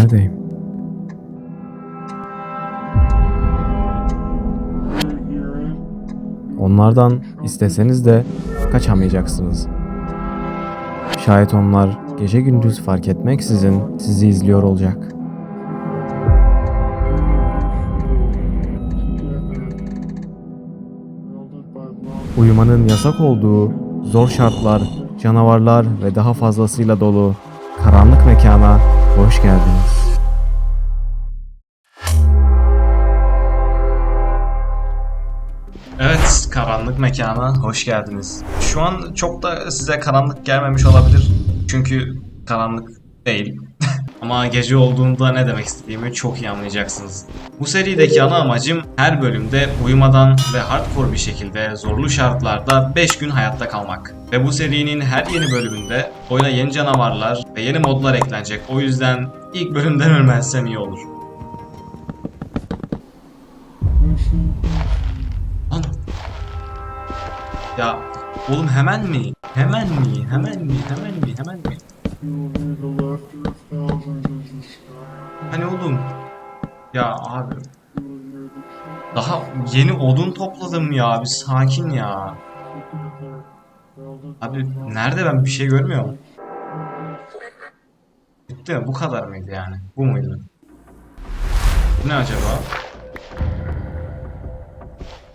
neredeyim? Onlardan isteseniz de kaçamayacaksınız. Şayet onlar gece gündüz fark etmeksizin sizi izliyor olacak. Uyumanın yasak olduğu zor şartlar, canavarlar ve daha fazlasıyla dolu karanlık mekana hoş geldiniz. Karanlık mekana hoş geldiniz. Şu an çok da size karanlık gelmemiş olabilir. Çünkü karanlık değil. Ama gece olduğunda ne demek istediğimi çok iyi anlayacaksınız. Bu serideki ana amacım her bölümde uyumadan ve hardcore bir şekilde zorlu şartlarda 5 gün hayatta kalmak. Ve bu serinin her yeni bölümünde oyuna yeni canavarlar ve yeni modlar eklenecek. O yüzden ilk bölümden ölmezsem iyi olur. Ya oğlum hemen mi? Hemen mi? Hemen mi? Hemen mi? Hemen mi? Hani oğlum? Ya abi. Daha yeni odun topladım ya abi sakin ya. Abi nerede ben bir şey görmüyorum. Bitti mi? Bu kadar mıydı yani? Bu muydu? Ne acaba?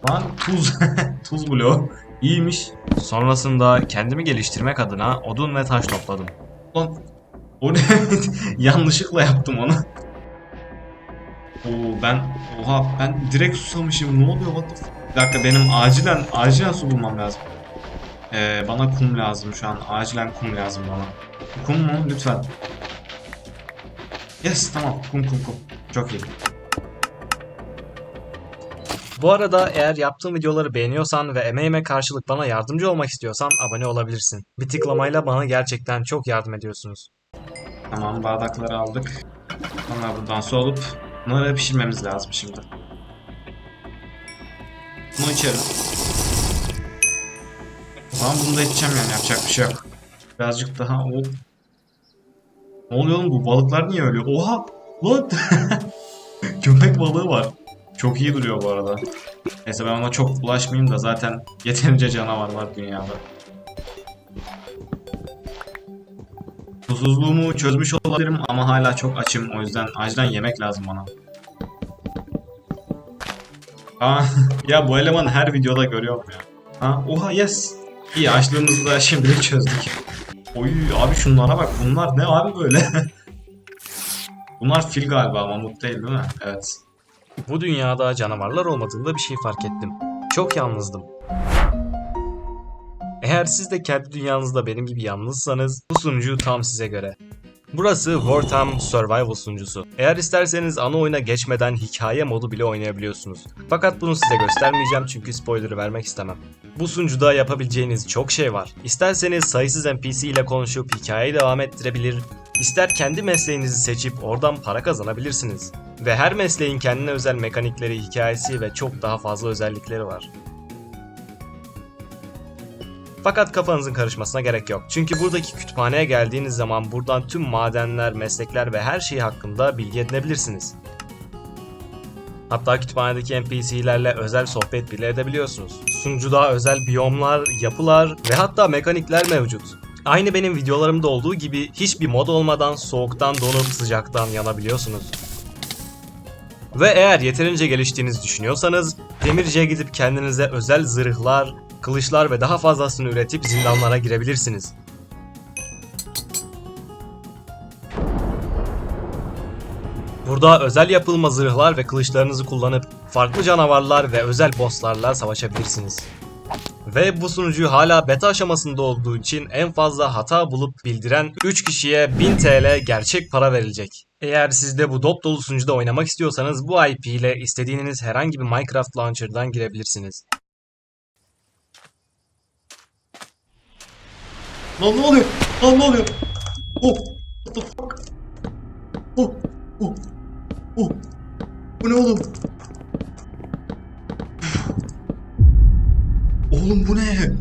Lan tuz. tuz bloğu. İyiymiş. Sonrasında kendimi geliştirmek adına odun ve taş topladım. Lan o ne? Yanlışlıkla yaptım onu. Oo ben oha ben direkt susamışım. Ne oluyor? What the f- Bir dakika benim acilen acilen su bulmam lazım. Ee, bana kum lazım şu an. Acilen kum lazım bana. Kum mu? Lütfen. Yes tamam. Kum kum kum. Çok iyi. Bu arada eğer yaptığım videoları beğeniyorsan ve emeğime karşılık bana yardımcı olmak istiyorsan abone olabilirsin. Bir tıklamayla bana gerçekten çok yardım ediyorsunuz. Tamam bardakları aldık. Onlar buradan alıp bunları pişirmemiz lazım şimdi. Bunu içerim. Tamam bunu da içeceğim yani yapacak bir şey yok. Birazcık daha o... Ne oluyor oğlum bu balıklar niye ölüyor? Oha! Lan! Köpek balığı var. Çok iyi duruyor bu arada. Neyse ben ona çok bulaşmayayım da zaten yeterince canavar var dünyada. Susuzluğumu çözmüş olabilirim ama hala çok açım. O yüzden acilen yemek lazım bana. Aa, ya bu elemanı her videoda görüyorum ya. Ha, oha yes. İyi açlığımızı da şimdilik çözdük. Oy abi şunlara bak. Bunlar ne abi böyle? Bunlar fil galiba mamut değil değil mi? Evet. Bu dünyada canavarlar olmadığında bir şey fark ettim. Çok yalnızdım. Eğer siz de kendi dünyanızda benim gibi yalnızsanız bu sunucu tam size göre. Burası Wartime Survival sunucusu. Eğer isterseniz ana oyuna geçmeden hikaye modu bile oynayabiliyorsunuz. Fakat bunu size göstermeyeceğim çünkü spoiler vermek istemem. Bu sunucuda yapabileceğiniz çok şey var. İsterseniz sayısız NPC ile konuşup hikayeyi devam ettirebilir, ister kendi mesleğinizi seçip oradan para kazanabilirsiniz. Ve her mesleğin kendine özel mekanikleri, hikayesi ve çok daha fazla özellikleri var. Fakat kafanızın karışmasına gerek yok. Çünkü buradaki kütüphaneye geldiğiniz zaman buradan tüm madenler, meslekler ve her şey hakkında bilgi edinebilirsiniz. Hatta kütüphanedeki NPC'lerle özel sohbet bile edebiliyorsunuz. Sunucuda özel biyomlar, yapılar ve hatta mekanikler mevcut. Aynı benim videolarımda olduğu gibi hiçbir mod olmadan soğuktan donup sıcaktan yanabiliyorsunuz. Ve eğer yeterince geliştiğinizi düşünüyorsanız demirciye gidip kendinize özel zırhlar, kılıçlar ve daha fazlasını üretip zindanlara girebilirsiniz. Burada özel yapılma zırhlar ve kılıçlarınızı kullanıp farklı canavarlar ve özel bosslarla savaşabilirsiniz. Ve bu sunucu hala beta aşamasında olduğu için en fazla hata bulup bildiren 3 kişiye 1000 TL gerçek para verilecek. Eğer siz de bu dop dolu sunucuda oynamak istiyorsanız bu IP ile istediğiniz herhangi bir Minecraft Launcher'dan girebilirsiniz. Lan ne oluyor? Lan ne oluyor? Oh! What the fuck? Oh! Oh! Oh! Bu ne oğlum? Oğlum bu ne?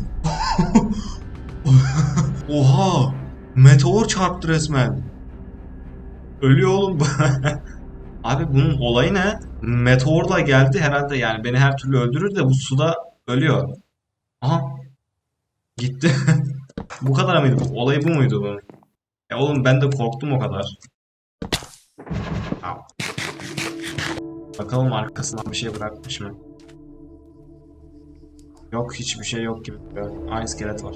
Oha! Meteor çarptı resmen. Ölüyor oğlum. Abi bunun olayı ne? Meteorla geldi herhalde yani beni her türlü öldürür de bu suda ölüyor. Aha. Gitti. Bu kadar mıydı? Bu- Olayı bu muydu bunun? Ya oğlum ben de korktum o kadar. Bakalım arkasından bir şey bırakmış mı? Yok hiçbir şey yok gibi. duruyor. Aa iskelet var.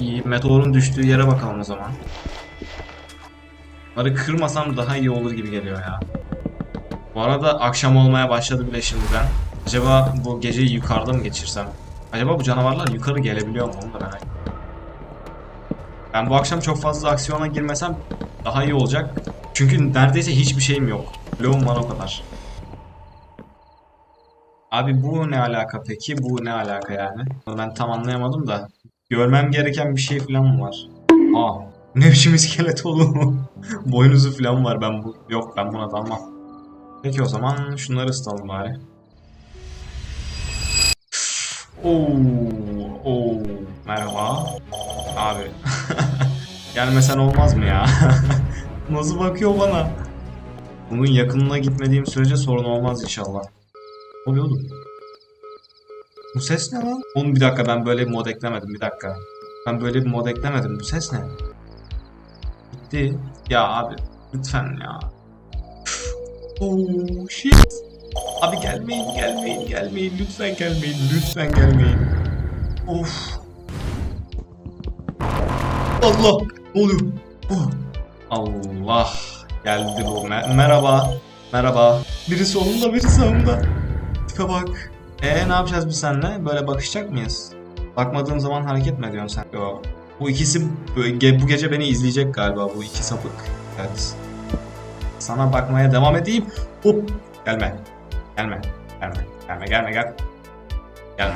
İyi meteorun düştüğü yere bakalım o zaman. Bunları kırmasam daha iyi olur gibi geliyor ya. Bu arada akşam olmaya başladı bile şimdiden. Acaba bu geceyi yukarıda mı geçirsem? Acaba bu canavarlar yukarı gelebiliyor mu? Onu da merak. Ben bu akşam çok fazla aksiyona girmesem daha iyi olacak. Çünkü neredeyse hiçbir şeyim yok. Bloğum var o kadar. Abi bu ne alaka peki? Bu ne alaka yani? Ben tam anlayamadım da. Görmem gereken bir şey falan mı var? Aa, ne biçim iskelet oğlum? Boynuzu falan var ben bu. Yok ben buna dalmam. Peki o zaman şunları ısıtalım bari. Oo, oo, merhaba. Abi. Gelmesen olmaz mı ya? Nasıl bakıyor bana? Bunun yakınına gitmediğim sürece sorun olmaz inşallah. Ne oluyor oğlum? Bu ses ne lan? Oğlum bir dakika ben böyle bir mod eklemedim bir dakika. Ben böyle bir mod eklemedim. Bu ses ne? Gitti. Ya abi lütfen ya. Oh shit. Abi gelmeyin gelmeyin gelmeyin lütfen gelmeyin lütfen gelmeyin. Of. Allah ne oluyor? Oh. Allah geldi bu. Me- merhaba. Merhaba. Biri solunda biri sağımda. Tipe bak. Ee ne yapacağız biz seninle? Böyle bakışacak mıyız? Bakmadığım zaman hareket mi ediyorsun sen? Yo. Bu ikisi bu ge- bu gece beni izleyecek galiba bu iki sapık. Evet. Sana bakmaya devam edeyim. Hop. Gelme. Gelme. Gelme. Gelme gelme gel. Gelme.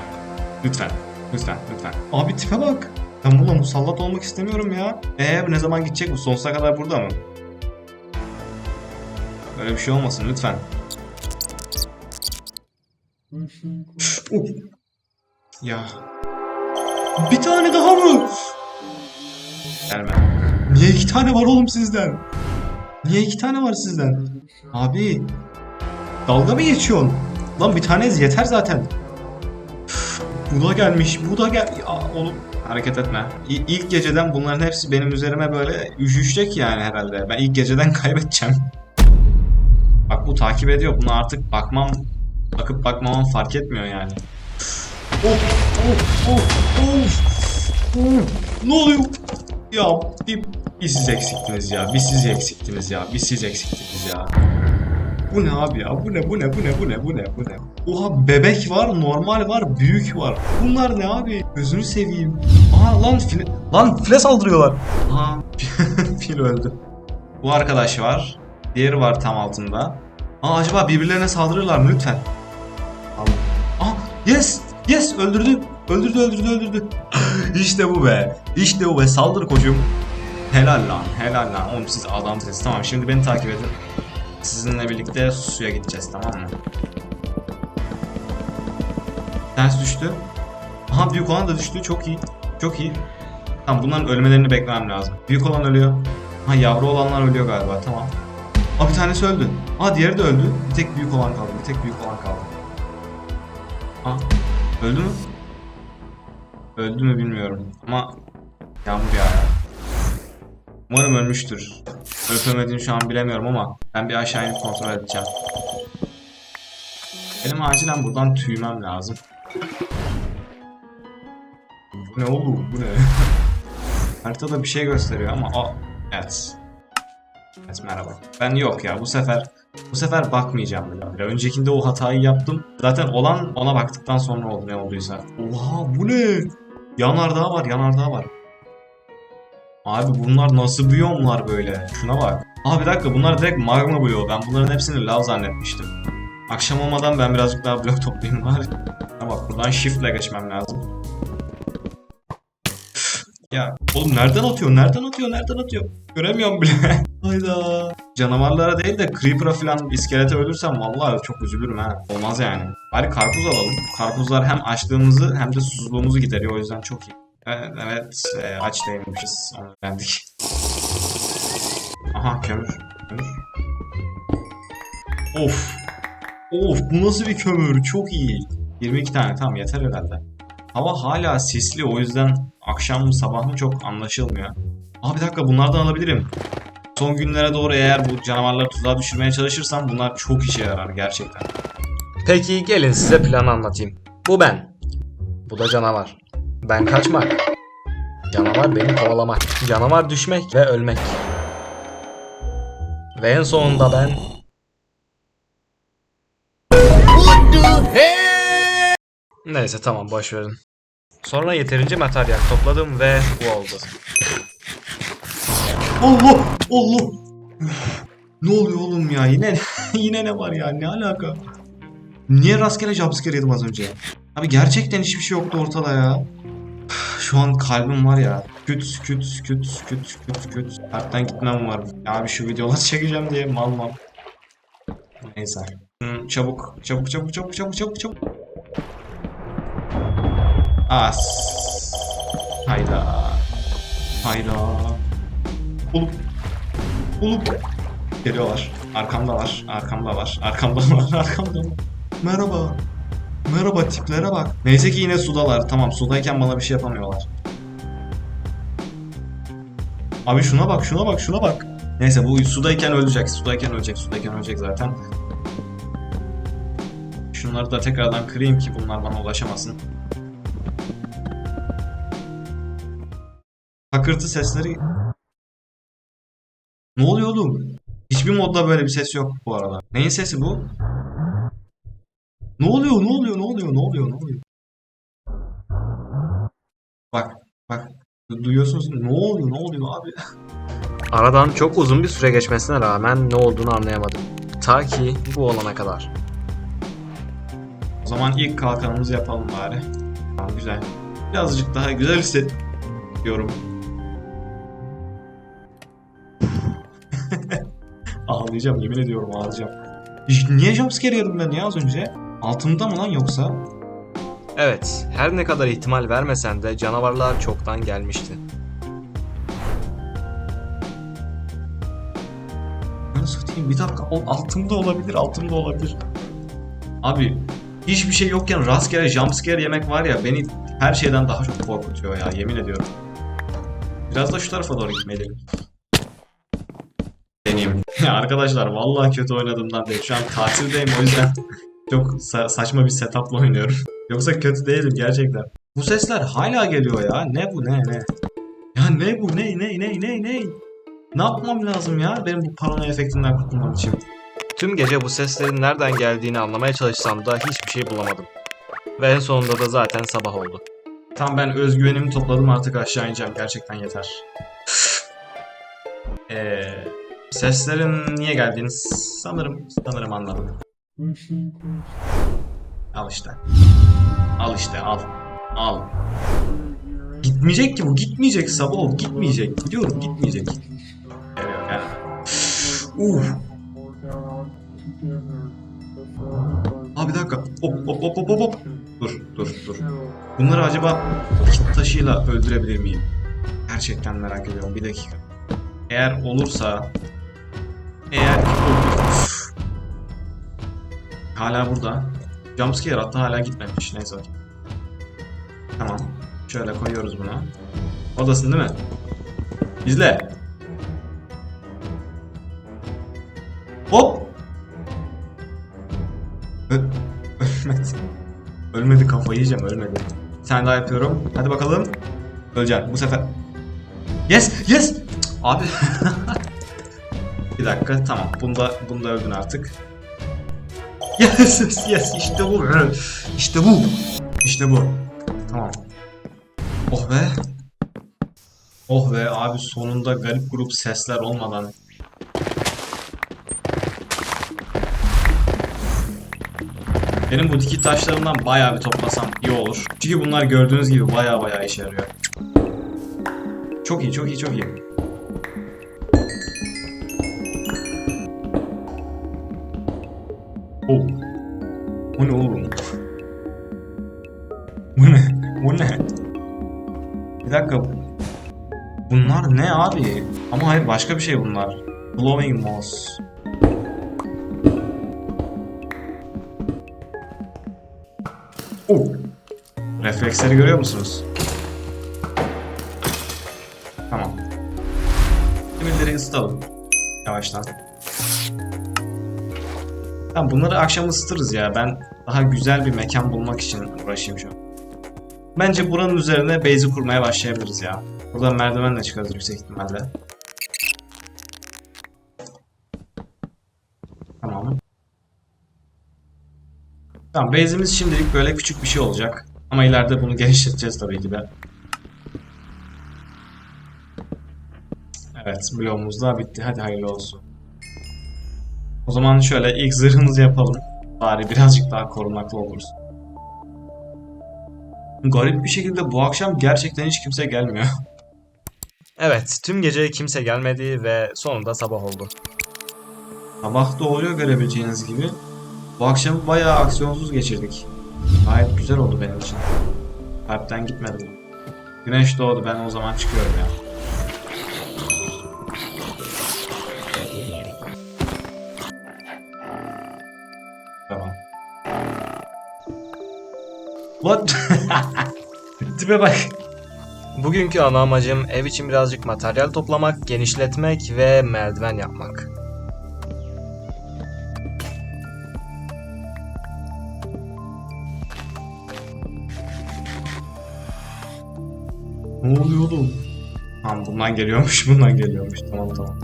Lütfen. Lütfen. Lütfen. Abi tipe bak. Ben buna musallat olmak istemiyorum ya. Ee ne zaman gidecek bu? Sonsuza kadar burada mı? Öyle bir şey olmasın lütfen. Of. Ya. Bir tane daha mı? Gelme. Niye iki tane var oğlum sizden? Niye iki tane var sizden? Abi. Dalga mı geçiyorsun? Lan bir taneniz yeter zaten. Üf, Bu da gelmiş, bu da gel... Ya oğlum hareket etme. İ- ilk geceden bunların hepsi benim üzerime böyle üşüşecek yani herhalde. Ben ilk geceden kaybedeceğim. Bak bu takip ediyor. Buna artık bakmam, bakıp bakmamam fark etmiyor yani. Of, of, of, of. Ne oluyor? Ya bir, bir siz eksiktiniz ya. Bir siz eksiktiniz ya. Bir siz eksiktiniz ya. Bu ne abi ya? Bu ne? Bu ne? Bu ne? Bu ne? Bu ne? Bu ne? Oha bebek var, normal var, büyük var. Bunlar ne abi? Gözünü seveyim. Aa lan file, lan file saldırıyorlar. Aa fil öldü. Bu arkadaş var. Diğeri var tam altında. Aa acaba birbirlerine saldırırlar mı lütfen? Yes yes öldürdü. Öldürdü öldürdü öldürdü. işte bu be. İşte bu be. Saldır koçum. Helal lan. Helal lan. Oğlum siz adamsınız. Tamam şimdi beni takip edin. Sizinle birlikte suya gideceğiz tamam mı? Ters düştü. Aha büyük olan da düştü. Çok iyi. Çok iyi. Tamam bunların ölmelerini beklemem lazım. Büyük olan ölüyor. Ha yavru olanlar ölüyor galiba. Tamam. Aa bir tanesi öldü. Aa diğeri de öldü. Bir tek büyük olan kaldı. Bir tek büyük olan kaldı. Aa öldü mü? Öldü mü bilmiyorum. Ama yağmur yağıyor. Umarım ölmüştür. Ölüp ölmediğini şu an bilemiyorum ama ben bir aşağı inip kontrol edeceğim. Benim acilen buradan tüymem lazım. Bu ne oğlum? Bu ne? Haritada bir şey gösteriyor ama o evet. Evet merhaba. Ben yok ya bu sefer bu sefer bakmayacağım bile. bile. Öncekinde o hatayı yaptım. Zaten olan ona baktıktan sonra oldu ne olduysa. Oha bu ne? Yanardağ var yanardağ var. Abi bunlar nasıl biyomlar böyle? Şuna bak. Aa bir dakika bunlar direkt magma bloğu. Ben bunların hepsini lav zannetmiştim. Akşam olmadan ben birazcık daha blok toplayayım bari. Ha bak buradan shift ile geçmem lazım. Ya oğlum nereden atıyor? Nereden atıyor? Nereden atıyor? Göremiyorum bile. Hayda. Canavarlara değil de Creeper'a falan iskelete ölürsem vallahi çok üzülürüm ha. Olmaz yani. Bari karpuz alalım. Karpuzlar hem açlığımızı hem de susuzluğumuzu gideriyor o yüzden çok iyi. Evet, evet e, aç değilmişiz. Onu öğrendik. Aha Aha kömür. Kömür. Of. Of bu nasıl bir kömür? Çok iyi. 22 tane tamam yeter herhalde. Hava hala sisli o yüzden akşam mı sabah mı çok anlaşılmıyor. Aa bir dakika bunlardan alabilirim. Son günlere doğru eğer bu canavarları tuzağa düşürmeye çalışırsam bunlar çok işe yarar gerçekten. Peki gelin size planı anlatayım. Bu ben. Bu da canavar. Ben kaçmak. Canavar beni kovalamak. Canavar düşmek ve ölmek. Ve en sonunda ben... Neyse tamam boş verin. Sonra yeterince materyal topladım ve bu oldu. Allah! Allah! ne oluyor oğlum ya? Yine yine ne var ya? Ne alaka? Niye rastgele jumpscare yedim az önce? Abi gerçekten hiçbir şey yoktu ortada ya. Şu an kalbim var ya. Küt küt küt küt küt küt. Kalpten gitmem var. Abi şu videoları çekeceğim diye mal mal. Neyse. Hmm, çabuk çabuk çabuk çabuk çabuk çabuk çabuk. As. Hayda. Hayda. Ulup. Ulup. Geliyorlar. Arkamda var. Arkamda var. Arkamda var. Arkamda var. Merhaba. Merhaba tiplere bak. Neyse ki yine sudalar. Tamam sudayken bana bir şey yapamıyorlar. Abi şuna bak şuna bak şuna bak. Neyse bu sudayken ölecek. Sudayken ölecek. Sudayken ölecek zaten. Şunları da tekrardan kırayım ki bunlar bana ulaşamasın. Takırtı sesleri... Ne oluyor oğlum? Hiçbir modda böyle bir ses yok bu arada. Neyin sesi bu? Ne oluyor? Ne oluyor? Ne oluyor? Ne oluyor? Ne oluyor? Bak, bak. Du- Duyuyorsunuz. Ne oluyor? Ne oluyor abi? Aradan çok uzun bir süre geçmesine rağmen ne olduğunu anlayamadım. Ta ki bu olana kadar. O zaman ilk kalkanımızı yapalım bari. Güzel. Birazcık daha güzel hissediyorum. Ağlayacağım yemin ediyorum ağlayacağım. Niye jumpscare yedim ben ya az önce? Altımda mı lan yoksa? Evet, her ne kadar ihtimal vermesen de canavarlar çoktan gelmişti. Nasıl satayım? Bir dakika, o altımda olabilir, altımda olabilir. Abi, hiçbir şey yokken rastgele jumpscare yemek var ya beni her şeyden daha çok korkutuyor ya, yemin ediyorum. Biraz da şu tarafa doğru gitmeliyim. Ya Arkadaşlar vallahi kötü oynadığımdan değil. Şu an tatildeyim o yüzden çok sa- saçma bir setupla oynuyorum. Yoksa kötü değilim gerçekten. Bu sesler hala geliyor ya. Ne bu ne ne? Ya ne bu ne ne ne ne ne? Ne yapmam lazım ya benim bu paranoya efektinden kurtulmam için? Tüm gece bu seslerin nereden geldiğini anlamaya çalışsam da hiçbir şey bulamadım. Ve en sonunda da zaten sabah oldu. Tam ben özgüvenimi topladım artık aşağı ineceğim. Gerçekten yeter. Eee... Seslerin niye geldiğini sanırım sanırım anladım. Al işte. Al işte al. Al. Gitmeyecek ki bu gitmeyecek sabah gitmeyecek. Gidiyorum gitmeyecek. Geliyor gel. Uf. Abi bir dakika. Hop hop hop hop hop. Dur dur dur. Bunları acaba kit taşıyla öldürebilir miyim? Gerçekten merak ediyorum. Bir dakika. Eğer olursa eğer. Hala burada. Jumpscare hatta hala gitmemiş. Neyse. Tamam. Şöyle koyuyoruz bunu. Oradasın değil mi? İzle. Hop. Ölmedi. Ölmedi kafayı yiyeceğim ölmedi. Tane daha yapıyorum. Hadi bakalım. Öleceğim bu sefer. Yes yes. Abi. Bir dakika tamam. Bunda bunda öldün artık. Yes yes yes işte bu. İşte bu. İşte bu. Tamam. Oh be. Oh be abi sonunda garip grup sesler olmadan. Benim bu dikit taşlarımdan bayağı bir toplasam iyi olur. Çünkü bunlar gördüğünüz gibi bayağı bayağı işe yarıyor. Çok iyi, çok iyi, çok iyi. Bu ne oğlum? Bu ne? Bu ne? Bir dakika. Bunlar ne abi? Ama hayır başka bir şey bunlar. Blowing Moss. Oh. Refleksleri görüyor musunuz? Tamam. Demirleri ısıtalım. Yavaştan. Tamam bunları akşam ısıtırız ya. Ben daha güzel bir mekan bulmak için uğraşayım şu an. Bence buranın üzerine base'i kurmaya başlayabiliriz ya. Buradan merdivenle çıkarız yüksek ihtimalle. Tamam. Tamam base'imiz şimdilik böyle küçük bir şey olacak. Ama ileride bunu genişleteceğiz tabii ki de. Evet bloğumuz da bitti. Hadi hayırlı olsun. O zaman şöyle ilk zırhımızı yapalım. Bari birazcık daha korunaklı oluruz. Garip bir şekilde bu akşam gerçekten hiç kimse gelmiyor. Evet, tüm gece kimse gelmedi ve sonunda sabah oldu. Sabah da oluyor görebileceğiniz gibi. Bu akşam bayağı aksiyonsuz geçirdik. Gayet güzel oldu benim için. Kalpten gitmedi bu. Güneş doğdu ben o zaman çıkıyorum ya. What? Tipe bak. Bugünkü ana amacım ev için birazcık materyal toplamak, genişletmek ve merdiven yapmak. Ne oluyor oğlum? Tamam bundan geliyormuş, bundan geliyormuş. Tamam tamam.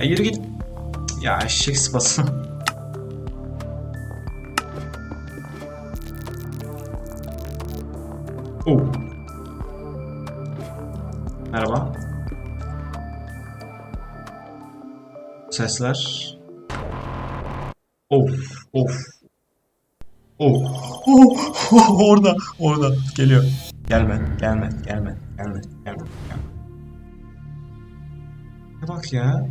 Yürü git. Ya eşek sıpası. oh. Merhaba. Sesler. Of, of. Of. Oh, orada, orada geliyor. Gelme, gelme, gelme, gelme, gelme, gelme. Bak ya.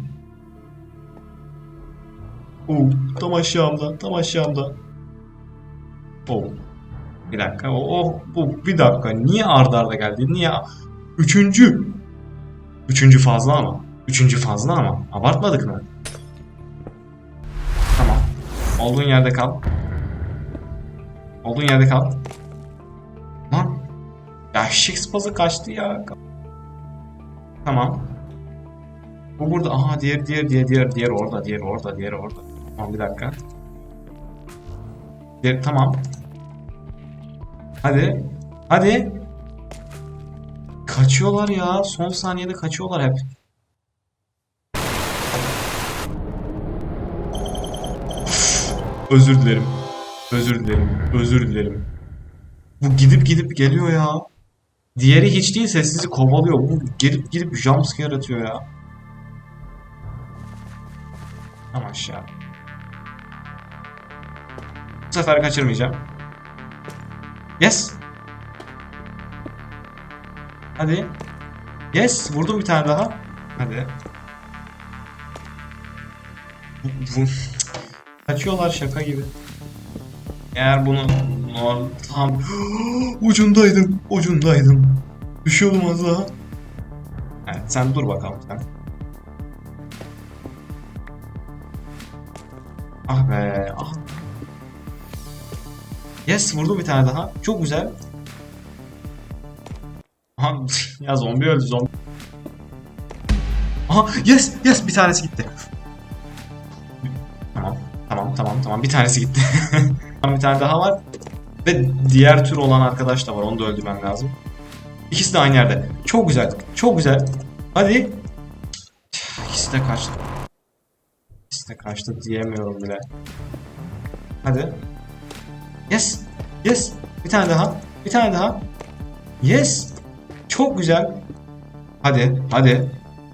Oh, tam aşağımda, tam aşağımda. Oh. Bir dakika, oh, oh, bu bir dakika. Niye arda arda geldi? Niye? Üçüncü. Üçüncü fazla ama. Üçüncü fazla ama. Abartmadık mı? Tamam. Olduğun yerde kal. Olduğun yerde kal. Lan. Ya sıpası kaçtı ya. Tamam. Bu burada. Aha diğer diğer diğer diğer diğer orada diğer orada diğer orada. Tamam bir dakika. Diğer tamam. Hadi. Hadi. Kaçıyorlar ya. Son saniyede kaçıyorlar hep. Özür dilerim. Özür dilerim. Özür dilerim. Bu gidip gidip geliyor ya. Diğeri hiç değilse sizi kovalıyor. Bu gelip gidip jumpscare atıyor ya. Tam aşağı. Bu sefer kaçırmayacağım. Yes. Hadi. Yes. Vurdum bir tane daha. Hadi. Kaçıyorlar şaka gibi. Eğer bunu tam ucundaydım, ucundaydım. Düşüyordum az daha. Evet, sen dur bakalım sen. Ah be, ah. Yes, vurdu bir tane daha. Çok güzel. Aha, ya zombi öldü zombi. Aha, yes, yes bir tanesi gitti. Tamam. Tamam tamam tamam bir tanesi gitti. bir tane daha var. Ve diğer tür olan arkadaş da var. Onu da öldürmem lazım. İkisi de aynı yerde. Çok güzel. Çok güzel. Hadi. İkisi de kaçtı. İkisi de kaçtı diyemiyorum bile. Hadi. Yes. Yes. Bir tane daha. Bir tane daha. Yes. Çok güzel. Hadi. Hadi.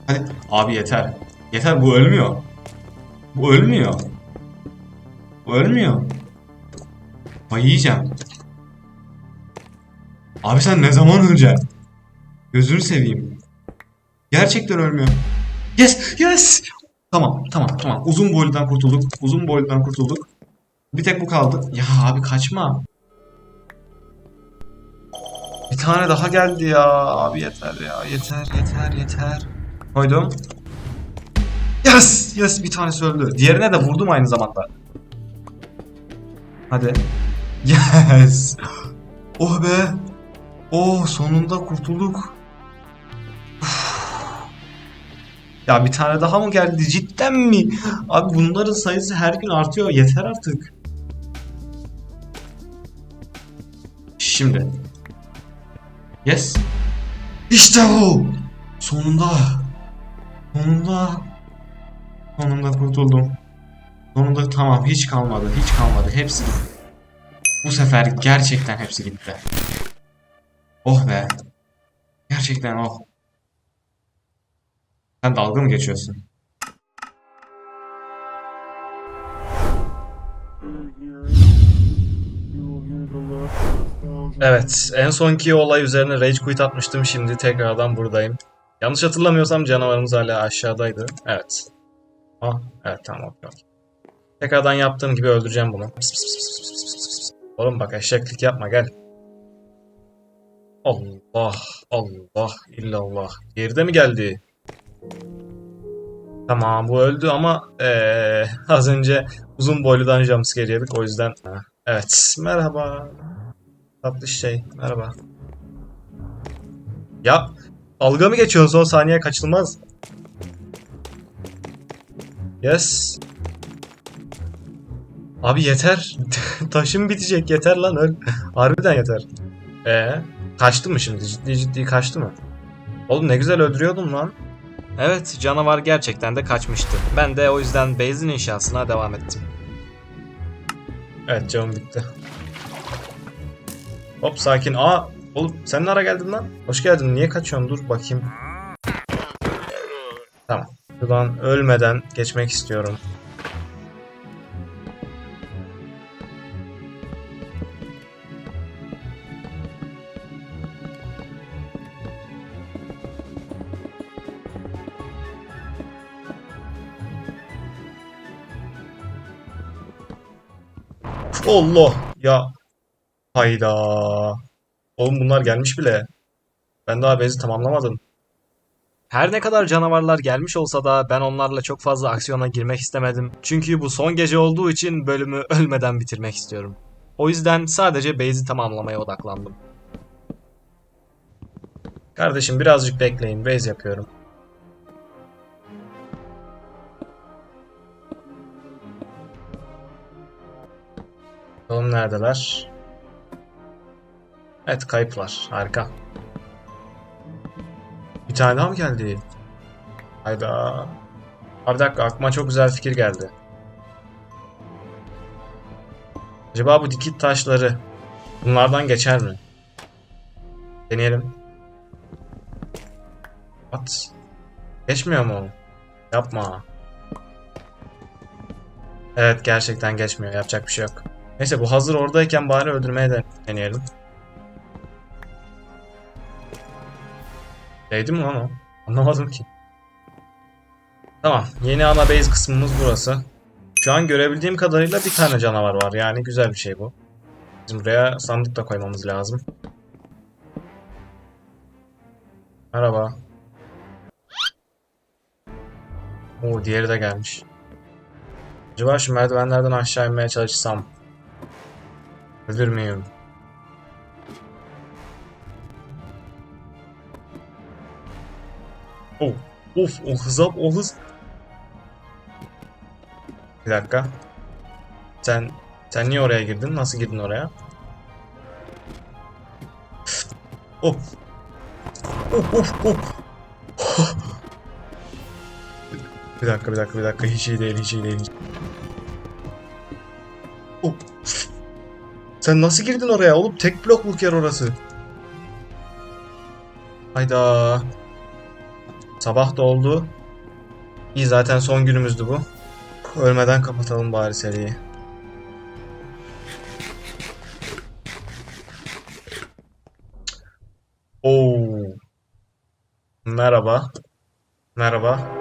Hadi. Abi yeter. Yeter bu ölmüyor. Bu ölmüyor. Bu ölmüyor. Ay yiyeceğim. Abi sen ne zaman öleceksin? Gözünü seveyim. Gerçekten ölmüyor. Yes, yes. Tamam, tamam, tamam. Uzun boyludan kurtulduk. Uzun boyludan kurtulduk. Bir tek bu kaldı. Ya abi kaçma. Bir tane daha geldi ya. Abi yeter ya. Yeter yeter yeter. Koydum. Yes! Yes bir tanesi öldü. Diğerine de vurdum aynı zamanda. Hadi. Yes! Oh be! Oh sonunda kurtulduk. Ya bir tane daha mı geldi? Cidden mi? Abi bunların sayısı her gün artıyor. Yeter artık. Şimdi. Yes. İşte bu. Sonunda. Sonunda. Sonunda kurtuldum. Sonunda tamam hiç kalmadı. Hiç kalmadı. Hepsi gitti. Bu sefer gerçekten hepsi gitti. Oh be. Gerçekten oh. Sen dalga mı geçiyorsun? Evet, en sonki olay üzerine rage quit atmıştım. Şimdi tekrardan buradayım. Yanlış hatırlamıyorsam canavarımız hala aşağıdaydı. Evet. Ah, evet tamam okey. Tekrardan yaptığım gibi öldüreceğim bunu. Pıs pıs pıs pıs pıs pıs. Oğlum bak eşeklik yapma gel. Allah Allah illallah. Geride mi geldi? Tamam bu öldü ama eee, az önce uzun boyludan jumpscare yedik o yüzden. Evet merhaba. Tatlı şey merhaba. Ya dalga mı geçiyorsun son saniye kaçılmaz. Yes. Abi yeter. Taşım bitecek yeter lan öl. Harbiden yeter. Ee, kaçtı mı şimdi? Ciddi ciddi kaçtı mı? Oğlum ne güzel öldürüyordun lan. Evet, canavar gerçekten de kaçmıştı. Ben de o yüzden base'in inşasına devam ettim. Evet, canım bitti. Hop sakin. Aa, oğlum sen ne ara geldin lan? Hoş geldin. Niye kaçıyorsun? Dur bakayım. Tamam. Şuradan ölmeden geçmek istiyorum. Allah ya hayda. Oğlum bunlar gelmiş bile. Ben daha bezi tamamlamadım. Her ne kadar canavarlar gelmiş olsa da ben onlarla çok fazla aksiyona girmek istemedim. Çünkü bu son gece olduğu için bölümü ölmeden bitirmek istiyorum. O yüzden sadece base'i tamamlamaya odaklandım. Kardeşim birazcık bekleyin. Base yapıyorum. Bakalım neredeler? Evet kayıplar. Harika. Bir tane daha mı geldi? Hayda. Abi bir dakika aklıma çok güzel fikir geldi. Acaba bu dikit taşları bunlardan geçer mi? Deneyelim. At. Geçmiyor mu? Yapma. Evet gerçekten geçmiyor. Yapacak bir şey yok. Neyse bu hazır oradayken bari öldürmeye de deneyelim. Değdi mi lan o? Anlamadım ki. Tamam. Yeni ana base kısmımız burası. Şu an görebildiğim kadarıyla bir tane canavar var. Yani güzel bir şey bu. Bizim buraya sandık da koymamız lazım. Merhaba. Oo diğeri de gelmiş. Acaba şu merdivenlerden aşağı inmeye çalışsam Ölür müyüm? Oh, of, o hıza, o hız. Bir dakika. Sen, sen niye oraya girdin? Nasıl girdin oraya? Oh. Of, of, of. Bir dakika, bir dakika, bir dakika. Hiç iyi değil, hiç iyi değil. Oh. Sen nasıl girdin oraya oğlum? Tek blokluk yer orası. Hayda. Sabah da oldu. İyi zaten son günümüzdü bu. Ölmeden kapatalım bari seriyi. Oo. Merhaba. Merhaba.